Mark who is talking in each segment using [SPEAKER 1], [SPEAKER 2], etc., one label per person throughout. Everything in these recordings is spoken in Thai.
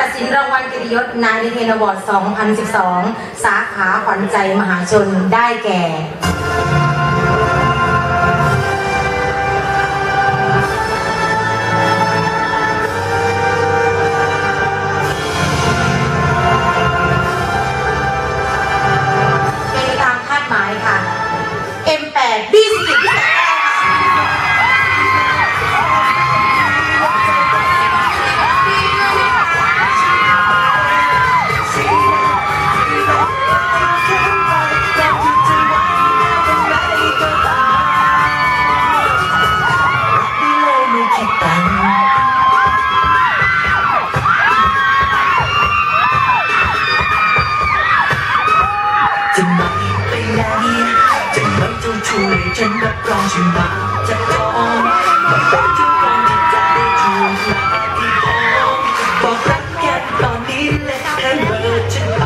[SPEAKER 1] ตัดสินรางวัลกิติยศนายนิเทนอวอร์ด 2012 สาขาขวัญใจมหาชนได้แก่ จะ
[SPEAKER 2] มาไปไหนจะไม่เจ้าช่วยฉันรับรองฉันมาจะรอมาเป็นเจ้าของที่ใจช่วงมาที่ผมบอกรักแค่ตอนนี้และแค่เบอร์ฉันไป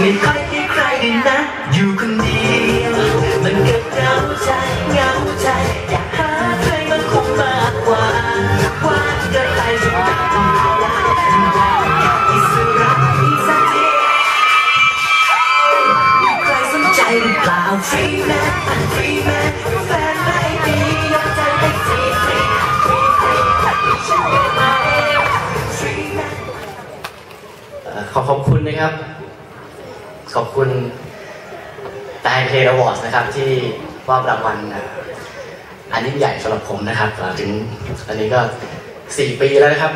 [SPEAKER 2] ไม่ค่อยให้ใครได้นะ อยู่คนเดียวมันเก็เหงาใจเหงาใจ
[SPEAKER 3] ขอขอบคุณนะครับ ขอบคุณไดเพลย์อวอร์ดนะครับ ที่มอบรางวัลอันนี้ใหญ่สำหรับผมนะครับ ถึงอันนี้ก็สี่ปีแล้วนะครับ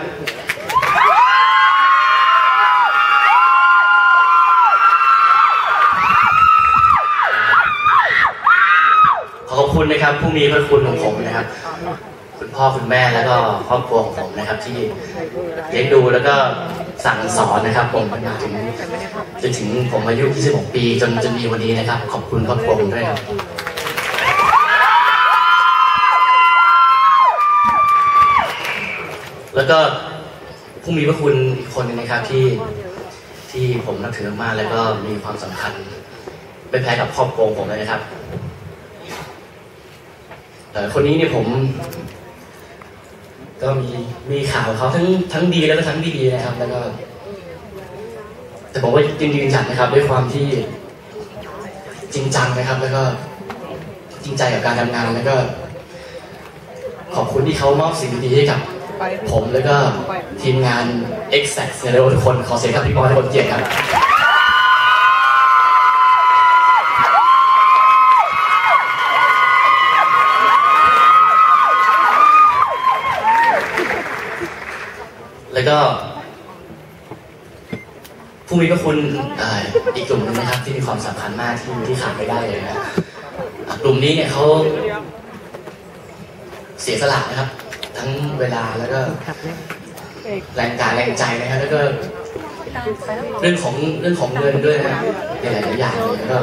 [SPEAKER 3] ขอบคุณนะครับ ผู้มีพระคุณของผมนะครับ คุณพ่อคุณแม่แล้วก็ครอบครัวของผมนะครับ ที่เลี้ยงดูแล้วก็สั่งสอนนะครับ ผมมาถึงจนถึงผมอายุ 26 ปี จนจนมีวันนี้นะครับ ขอบคุณครอบครัวผมด้วยครับแล้วก็ผู้มีพระคุณอีกคนนึงนะครับที่ที่ผมนับถือมากแล้วก็มีความสำคัญไม่แพ้กับครอบครัวผมเลยนะครับ คนนี้เนี่ยผม ก็มีมีข่าวเขาทั้งทั้งดีแล้วก็ทั้งไม่ดีนะครับ แล้วก็ แต่ผมว่าจริงจัดนะครับ ด้วยความที่จริงจังนะครับ แล้วก็จริงใจกับการทำงานแล้วก็ ขอบคุณที่เขามอบสิ่งดีๆให้กับผมแล้วก็ทีมงาน Exact เนี่ยทุกคนขอเสียงกับพี่บอยทุกคนเกียรติครับ แล้วก็ ผู้มีพระคุณอีกกลุ่มนึงนะครับ ที่มีความสำคัญมากที่ที่ขาดไม่ได้เลยนะกลุ่มนี้เนี่ยเขาเสียสละนะครับ ทั้งเวลาแล้วก็แรงกายแรงใจนะครับแล้วก็เรื่องของเรื่องของเงินด้วยนะในหลายๆอย่างเลยแล้วก็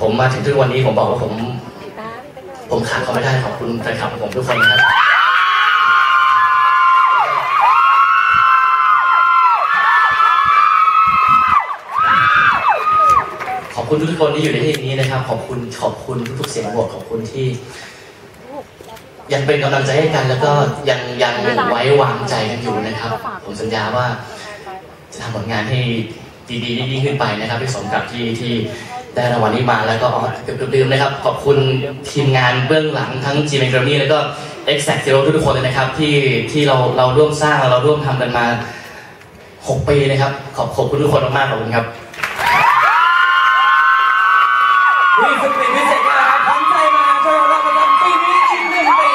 [SPEAKER 3] ผมมาถึงทุกวันนี้ผมบอกว่าผม ผมขาดเขาไม่ได้ขอบคุณแฟนคลับของผมทุกคนนะครับ ขอบ คุณทุกคนที่อยู่ในที่นี้นะครับ ขอบคุณขอบคุณทุกๆเสียงโหวตขอบคุณที่ ยังเป็นกำลังใจให้กัน แล้วก็ยังยังไว้วางใจกันอยู่นะครับ ผมสัญญาว่า จะทำผลงานให้ดีๆยิ่งขึ้นไปนะครับที่สมกับที่ที่ได้รางวัลนี้มาแล้วก็อ๋อเกือบลืมนะครับ ขอบคุณทีมงานเบื้องหลังทั้ง g m กรมี่แล้วก็ Exact Zero ทุกๆคนเลยนะครับ ที่ที่เราเราร่วมสร้างเราร่วมทำกันมา 6 ปีนะครับ ขอบขอบคุณทุกคนมากๆขอบคุณครับ
[SPEAKER 4] มีสติพิเศษนะครับทำใจมาช่วยเราประจำปีนี้อีกหนึ่งปี